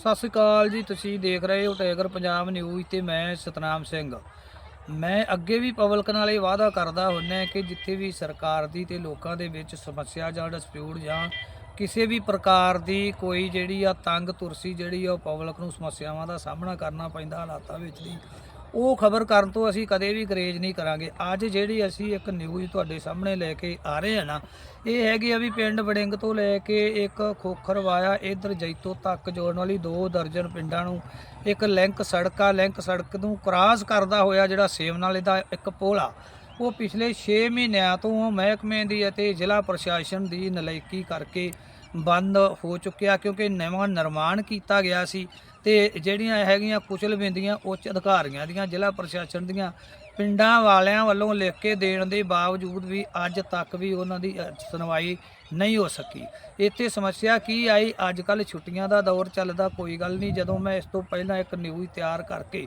ਸਤਿ ਸ਼੍ਰੀ ਅਕਾਲ ਜੀ, ਤੁਸੀਂ ਦੇਖ ਰਹੇ ਹੋ ਟਾਈਗਰ ਪੰਜਾਬ ਨਿਊਜ਼ ਤੇ ਮੈਂ ਸਤਨਾਮ ਸਿੰਘ। ਮੈਂ ਅੱਗੇ ਵੀ ਪਬਲਿਕ ਨਾਲ ਇਹ ਵਾਅਦਾ ਕਰਦਾ ਹੁੰਨਾ ਕਿ ਜਿੱਥੇ ਵੀ ਸਰਕਾਰ ਦੀ ਤੇ ਲੋਕਾਂ ਦੇ ਵਿੱਚ ਸਮੱਸਿਆ ਜਾਂ ਡਿਸਪਿਊਟ ਜਾਂ ਕਿਸੇ ਵੀ ਪ੍ਰਕਾਰ ਦੀ ਕੋਈ ਜਿਹੜੀ ਆ ਤੰਗ ਤੁਰਸੀ ਜਿਹੜੀ ਆ ਉਹ ਪਬਲਿਕ ਨੂੰ ਸਮੱਸਿਆਵਾਂ ਦਾ ਸਾਹਮਣਾ ਕਰਨਾ ਪੈਂਦਾ ਹਾਲਾਤਾਂ ਵਿੱਚ ਦੀ ਉਹ ਖਬਰ ਕਰਨ ਤੋਂ ਅਸੀਂ ਕਦੇ ਵੀ ਗਰੇਜ ਨਹੀਂ ਕਰਾਂਗੇ। ਅੱਜ ਜਿਹੜੀ ਅਸੀਂ ਇੱਕ ਨਿਊਜ਼ ਤੁਹਾਡੇ ਸਾਹਮਣੇ ਲੈ ਕੇ ਆ ਰਹੇ ਹਾਂ ਨਾ, ਇਹ ਹੈਗੀ ਆ ਵੀ ਪਿੰਡ ਵੜਿੰਗ ਤੋਂ ਲੈ ਕੇ ਇੱਕ ਖੋਖਰਵਾਇਆ ਇਧਰ ਜੈਤੋ ਤੱਕ ਜੋੜਨ ਵਾਲੀ ਦੋ ਦਰਜਨ ਪਿੰਡਾਂ ਨੂੰ ਇੱਕ ਲਿੰਕ ਸੜਕ ਆ, ਲਿੰਕ ਸੜਕ ਨੂੰ ਕ੍ਰਾਸ ਕਰਦਾ ਹੋਇਆ ਜਿਹੜਾ ਸੇਵ ਨਾਲੇ ਦਾ ਇੱਕ ਪੁਲ ਆ। ਉਹ ਪਿਛਲੇ 6 ਮਹੀਨਿਆਂ ਤੋਂ ਮਹਿਕਮੇ ਦੀ ਅਤੇ ਜ਼ਿਲ੍ਹਾ ਪ੍ਰਸ਼ਾਸਨ ਦੀ ਨਲਾਇਕੀ ਕਰਕੇ ਬੰਦ ਹੋ ਚੁੱਕਿਆ ਕਿਉਂਕਿ ਨਵਾਂ ਨਿਰਮਾਣ ਕੀਤਾ ਗਿਆ ਸੀ ਤੇ ਜਿਹੜੀਆਂ ਹੈਗੀਆਂ ਕੁਚਲ ਬਿੰਦੀਆਂ, ਉੱਚ ਅਧਿਕਾਰੀਆਂ ਦੀਆਂ, ਜ਼ਿਲ੍ਹਾ ਪ੍ਰਸ਼ਾਸਨ ਦੀਆਂ ਪਿੰਡਾਂ ਵਾਲਿਆਂ ਵੱਲੋਂ ਲਿਖ ਕੇ ਦੇਣ ਦੇ ਬਾਵਜੂਦ ਵੀ ਅੱਜ ਤੱਕ ਵੀ ਉਹਨਾਂ ਦੀ ਸੁਣਵਾਈ ਨਹੀਂ ਹੋ ਸਕੀ। ਇੱਥੇ ਸਮੱਸਿਆ ਕੀ ਆਈ? ਅੱਜ ਕੱਲ ਛੁੱਟੀਆਂ ਦਾ ਦੌਰ ਚੱਲਦਾ, ਕੋਈ ਗੱਲ ਨਹੀਂ। ਜਦੋਂ ਮੈਂ ਇਸ ਤੋਂ ਪਹਿਲਾਂ ਇੱਕ ਨਿਊਜ਼ ਤਿਆਰ ਕਰਕੇ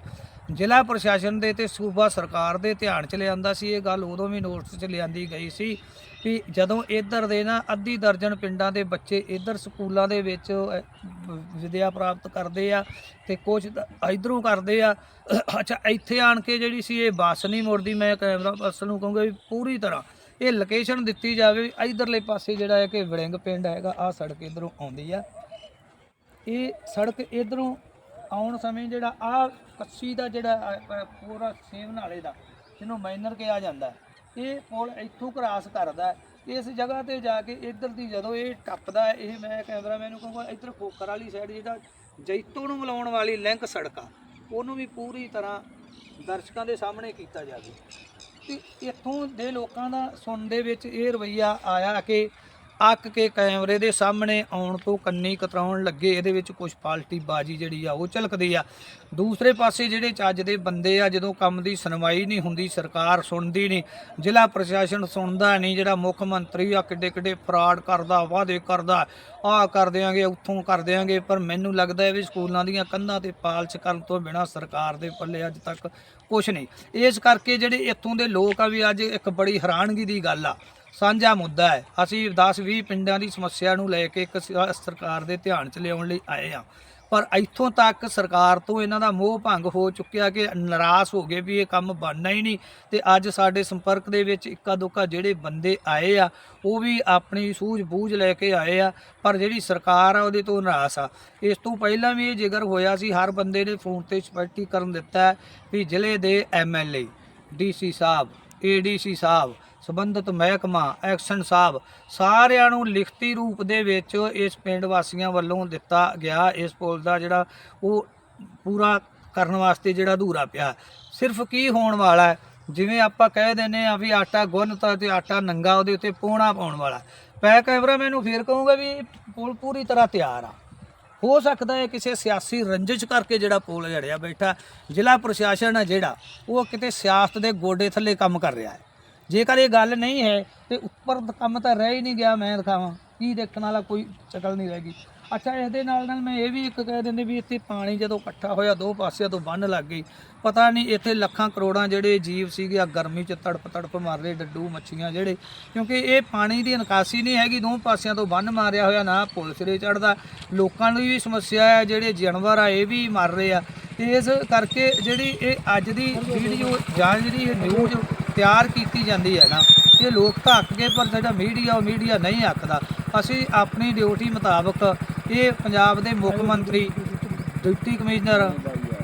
ਜ਼ਿਲ੍ਹਾ ਪ੍ਰਸ਼ਾਸਨ ਦੇ ਤੇ ਸੂਬਾ ਸਰਕਾਰ ਦੇ ਧਿਆਨ ਚ ਲਿਆਂਦਾ ਸੀ, ਇਹ ਗੱਲ ਉਦੋਂ ਵੀ ਨੋਟਿਸ ਚ ਲਿਆਂਦੀ ਗਈ ਸੀ ਵੀ ਜਦੋਂ ਇੱਧਰ ਦੇ ਨਾ ਅੱਧੀ ਦਰਜਨ ਪਿੰਡਾਂ ਦੇ ਬੱਚੇ ਇੱਧਰ ਸਕੂਲਾਂ ਦੇ ਵਿੱਚ ਵਿਦਿਆ ਪ੍ਰਾਪਤ ਕਰਦੇ ਆ ਤੇ ਕੁਝ ਇਧਰੋਂ ਕਰਦੇ ਆ। ਅੱਛਾ, ਇੱਥੇ ਆਣ ਕੇ ਜਿਹੜੀ ਸੀ ਇਹ ਬੱਸ ਨਹੀਂ ਮੁੜਦੀ, ਮੈਂ ਕੈਮਰਾ ਪਰਸਨ ਨੂੰ ਕਹੂੰਗਾ ਵੀ ਪੂਰੀ ਤਰ੍ਹਾਂ ਇਹ ਲੋਕੇਸ਼ਨ ਦਿੱਤੀ ਜਾਵੇ ਵੀ ਇਧਰਲੇ ਪਾਸੇ ਜਿਹੜਾ ਹੈ ਕਿ ਵੜਿੰਗ ਪਿੰਡ ਹੈਗਾ ਆ ਸੜਕ ਇਧਰੋਂ ਆਉਂਦੀ ਆ। ਇਹ ਸੜਕ ਇਧਰੋਂ ਆਉਣ ਸਮੇਂ ਜਿਹੜਾ ਆ ਕੱਸੀ ਦਾ ਜਿਹੜਾ ਪੂਰਾ ਸੇਵ ਨਾਲੇ ਦਾ, ਜਿਹਨੂੰ ਮਾਈਨਰ ਕਿਹਾ ਜਾਂਦਾ ਇਹ ਪੁਲ ਇੱਥੋਂ ਕ੍ਰਾਸ ਕਰਦਾ ਇਸ ਜਗ੍ਹਾ ਤੇ ਜਾ ਕੇ ਇੱਧਰ ਦੀ ਜਦੋਂ ਇਹ ਟੱਪਦਾ ਇਹ ਮੈਂ ਕੈਮਰਾਮੈਨ ਨੂੰ ਕਹੂੰਗਾ, ਇੱਧਰ ਖੋਖਰ ਵਾਲੀ ਸਾਈਡ ਜਿਹੜਾ ਜੈਤੋ ਨੂੰ ਮਿਲਾਉਣ ਵਾਲੀ ਲਿੰਕ ਸੜਕ ਆ, ਉਹਨੂੰ ਵੀ ਪੂਰੀ ਤਰ੍ਹਾਂ ਦਰਸ਼ਕਾਂ ਦੇ ਸਾਹਮਣੇ ਕੀਤਾ ਜਾਵੇ। ਤੇ ਇੱਥੋਂ ਦੇ ਲੋਕਾਂ ਦਾ ਸੁਣ ਦੇ ਵਿੱਚ ਇਹ ਰਵਈਆ ਆਇਆ ਕਿ ਅੱਕ ਕੇ ਕੈਮਰੇ ਦੇ ਸਾਹਮਣੇ ਆਉਣ ਤੋਂ ਕੰਨੀ ਕਤਰਾਉਣ ਲੱਗੇ। ਇਹਦੇ ਵਿੱਚ ਕੁਝ ਪਾਲਟੀ ਬਾਜੀ ਜਿਹੜੀ ਆ ਉਹ ਝਲਕਦੀ ਆ। ਦੂਸਰੇ ਪਾਸੇ ਜਿਹੜੇ ਚੱਜ ਦੇ ਬੰਦੇ ਆ, ਜਦੋਂ ਕੰਮ ਦੀ ਸੁਣਵਾਈ ਨਹੀਂ ਹੁੰਦੀ, ਸਰਕਾਰ ਸੁਣਦੀ ਨਹੀਂ, ਜ਼ਿਲ੍ਹਾ ਪ੍ਰਸ਼ਾਸਨ ਸੁਣਦਾ ਨਹੀਂ, ਜਿਹੜਾ ਮੁੱਖ ਮੰਤਰੀ ਆ ਕਿੱਡੇ ਕਿੱਡੇ ਫਰਾਡ ਕਰਦਾ, ਵਾਅਦੇ ਕਰਦਾ ਆ ਕਰ ਦਿਆਂਗੇ, ਉੱਥੋਂ ਕਰ ਦਿਆਂਗੇ। ਪਰ ਮੈਨੂੰ ਲੱਗਦਾ ਹੈ ਵੀ ਸਕੂਲਾਂ ਦੀਆਂ ਕੰਧਾਂ ਤੇ ਪਾਲਚ ਕਰਨ ਤੋਂ ਬਿਨਾ ਸਰਕਾਰ ਦੇ ਪੱਲੇ ਅੱਜ ਤੱਕ ਕੁਝ ਨਹੀਂ। ਇਸ ਕਰਕੇ ਜਿਹੜੇ ਇੱਥੋਂ ਦੇ ਲੋਕ ਆ ਵੀ ਅੱਜ ਇੱਕ ਬੜੀ ਹੈਰਾਨਗੀ ਦੀ ਗੱਲ ਆ। ਸਾਂਝਾ ਮੁੱਦਾ ਹੈ। ਅਸੀਂ 10-20 ਪਿੰਡਾਂ ਦੀ ਸਮੱਸਿਆ ਨੂੰ ਲੈ ਕੇ ਇੱਕ ਸਰਕਾਰ ਦੇ ਧਿਆਨ 'ਚ ਲਿਆਉਣ ਲਈ ਆਏ ਆ ਪਰ ਇੱਥੋਂ ਤੱਕ ਸਰਕਾਰ ਤੋਂ ਇਹਨਾਂ ਦਾ ਮੋਹ ਭੰਗ ਹੋ ਚੁੱਕਿਆ ਕਿ ਨਾਰਾਜ਼ ਹੋ ਗਏ ਵੀ ਇਹ ਕੰਮ ਬਣਨਾ ਹੀ ਨਹੀਂ ਤੇ ਅੱਜ ਸਾਡੇ ਸੰਪਰਕ ਦੇ ਵਿੱਚ ਇੱਕਾ ਦੁੱਕਾ ਜਿਹੜੇ ਬੰਦੇ ਆਏ ਆ, ਉਹ ਵੀ ਆਪਣੀ ਸੂਝ-ਬੂਝ ਲੈ ਕੇ ਆਏ ਆ, ਪਰ ਜਿਹੜੀ ਸਰਕਾਰ ਆ ਉਹਦੇ ਤੋਂ ਨਾਰਾਜ਼ ਆ। ਇਸ ਤੋਂ ਪਹਿਲਾਂ ਵੀ ਇਹ ਜ਼ਿਕਰ ਹੋਇਆ ਸੀ, ਹਰ ਬੰਦੇ ਨੇ ਫੋਨ ਤੇ ਸਪਸ਼ਟੀਕਰਨ ਦਿੱਤਾ ਵੀ ਜ਼ਿਲ੍ਹੇ ਦੇ ਐਮਐਲਏ ਡੀਸੀ ਸਾਹਿਬ ਏਡੀਸੀ ਸਾਹਿਬ ਸੰਬੰਧਿਤ ਮਹਿਕਮਾ ਐਕਸ਼ਨ ਸਾਹਿਬ ਸਾਰਿਆਂ ਨੂੰ ਲਿਖਤੀ ਰੂਪ ਦੇ ਵਿੱਚ ਇਸ ਪਿੰਡ ਵਾਸੀਆਂ ਵੱਲੋਂ ਦਿੱਤਾ ਗਿਆ। ਇਸ ਪੁਲ ਦਾ ਜਿਹੜਾ ਉਹ ਪੂਰਾ ਕਰਨ ਵਾਸਤੇ ਜਿਹੜਾ ਅਧੂਰਾ ਪਿਆ। ਸਿਰਫ ਕੀ ਹੋਣ ਵਾਲਾ ਹੈ? ਜਿਵੇਂ ਆਪਾਂ ਕਹਿ ਦਿੰਦੇ ਆ ਵੀ ਆਟਾ ਗੁੰਨਤਾ ਤੇ ਆਟਾ ਨੰਗਾ ਉਹਦੇ ਉੱਤੇ ਪੋਣਾ ਪਾਉਣ ਵਾਲਾ। ਪੈ ਕੈਮਰਾ ਮੈਨੂੰ ਫੇਰ ਕਹੂੰਗਾ ਵੀ ਇਹ ਪੁਲ ਪੂਰੀ ਤਰ੍ਹਾਂ ਤਿਆਰ ਆ। ਹੋ ਸਕਦਾ ਹੈ ਕਿਸੇ ਸਿਆਸੀ ਰੰਜਿਸ਼ ਕਰਕੇ ਜਿਹੜਾ ਪੁਲ ਜੜਿਆ ਬੈਠਾ। ਜ਼ਿਲ੍ਹਾ ਪ੍ਰਸ਼ਾਸਨ ਹੈ ਜਿਹੜਾ, ਉਹ ਕਿਤੇ ਸਿਆਸਤ ਦੇ ਗੋਡੇ ਥੱਲੇ ਕੰਮ ਕਰ ਰਿਹਾ ਹੈ। ਜੇਕਰ ਇਹ ਗੱਲ ਨਹੀਂ ਹੈ, ਤੇ ਉੱਪਰ ਕੰਮ ਤਾਂ ਰਹਿ ਹੀ ਨਹੀਂ ਗਿਆ, ਮੈਂ ਦਿਖਾਵਾਂ। ਕੀ ਦੇਖਣ ਵਾਲਾ ਕੋਈ ਸ਼ਕਲ ਨਹੀਂ ਰਹਿ ਗਈ। ਅੱਛਾ ਇਸ ਦੇ ਨਾਲ ਨਾਲ ਮੈਂ ਇਹ ਵੀ ਇੱਕ ਕਹਿ ਦਿੰਦੇ ਵੀ ਇੱਥੇ ਪਾਣੀ ਜਦੋਂ ਇਕੱਠਾ ਹੋਇਆ, ਦੋ ਪਾਸਿਆਂ ਤੋਂ ਬੰਨ ਲੱਗ ਗਈ। ਪਤਾ ਨਹੀਂ ਇੱਥੇ ਲੱਖਾਂ ਕਰੋੜਾਂ ਜਿਹੜੇ ਜੀਵ ਸੀਗੇ ਆ ਗਰਮੀ 'ਚ ਤੜਪ ਤੜਪ ਮਰ ਰਹੇ ਡੱਡੂ, ਮੱਛੀਆਂ ਜਿਹੜੇ, ਕਿਉਂਕਿ ਇਹ ਪਾਣੀ ਦੀ ਨਿਕਾਸੀ ਨਹੀਂ ਹੈਗੀ, ਦੋ ਪਾਸਿਆਂ ਤੋਂ ਬੰਨ ਮਾਰਿਆ ਹੋਇਆ, ਨਾ ਪੁਲਿਸ ਰੇ ਚੜਦਾ ਲੋਕਾਂ ਨੂੰ ਵੀ ਸਮੱਸਿਆ ਹੈ, ਜਿਹੜੇ ਜਾਨਵਰ ਆ, ਇਹ ਵੀ ਮਰ ਰਹੇ ਆ। ਇਸ ਕਰਕੇ ਜਿਹੜੀ ਇਹ ਅੱਜ ਦੀ ਵੀਡੀਓ ਜਾਂ ਜਿਹੜੀ ਇਹ ਨਿਊਜ਼ ਤਿਆਰ ਕੀਤੀ ਜਾਂਦੀ ਹੈ ਨਾ ਇਹ ਲੋਕ ਤਾਂ ਅੱਕ ਗਏ ਪਰ ਜਿਹੜਾ ਮੀਡੀਆ ਉਹ ਮੀਡੀਆ ਨਹੀਂ ਅੱਕਦਾ ਅਸੀਂ ਆਪਣੀ ਡਿਊਟੀ ਮੁਤਾਬਕ ਇਹ ਪੰਜਾਬ ਦੇ ਮੁੱਖ ਮੰਤਰੀ ਡਿਪਟੀ ਕਮਿਸ਼ਨਰ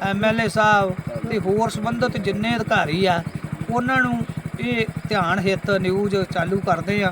ਐਮਐਲਏ ਸਾਹਿਬ ਤੇ ਹੋਰ ਸੰਬੰਧਿਤ ਜਿੰਨੇ ਅਧਿਕਾਰੀ ਆ ਉਹਨਾਂ ਨੂੰ ਇਹ ਧਿਆਨ ਹਿੱਤ ਨਿਊਜ਼ ਚਾਲੂ ਕਰਦੇ ਆ।